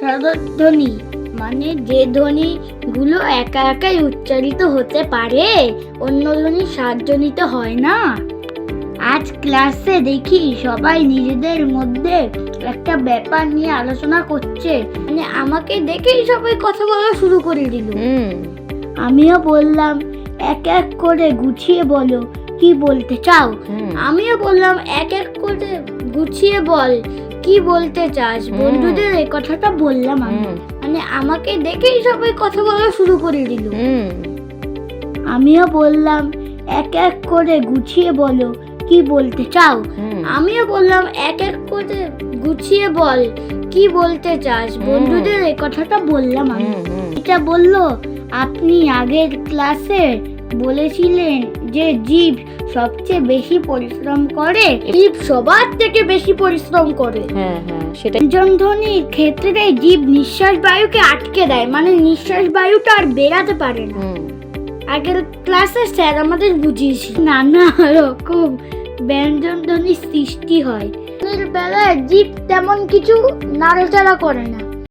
স্বরধ্বনি মানে যে ধ্বনিগুলো একা একাই উচ্চারিত হতে পারে অন্য ধ্বনির সাহায্য নিতে হয় না। আজ ক্লাসে দেখি সবাই নিজেদের মধ্যে একটা ব্যাপার নিয়ে আলোচনা করছে। মানে আমাকে দেখেই সবাই কথা বলা শুরু করে দিল। আমিও বললাম এক এক করে গুছিয়ে বলো কি বলতে চাও? আমিও বললাম এক এক করে গুছিয়ে বল। কি বলতে চাস? বন্ধুদের এই কথাটা বললাম আমি। মানে আমাকে দেখেই সবাই কথা বলা শুরু করে দিল। আমিও বললাম এক এক করে গুছিয়ে বলো কি বলতে চাও? আমিও বললাম এক এক করে গুছিয়ে বল কি বলতে চাস? বন্ধুদের এই কথাটা বললাম আমি। এটা বলল আপনি আগের ক্লাসে বলেছিলেন যে জীব সবচেয়ে বেশি পরিশ্রম করে জীব সবার থেকে বেশি পরিশ্রম করে। হ্যাঁ হ্যাঁ সেটা ধ্বনির ক্ষেত্রে জীব নিঃশ্বাস বায়ুকে আটকে দেয় মানে নিঃশ্বাস বায়ুটা আর বেরাতে পারে না। আগের ক্লাসে স্যার আমাদের বুঝিয়েছিল নানা রকম ব্যঞ্জন ধ্বনির সৃষ্টি হয়। বেলায় জীব তেমন কিছু নাড়াচাড়া করে না।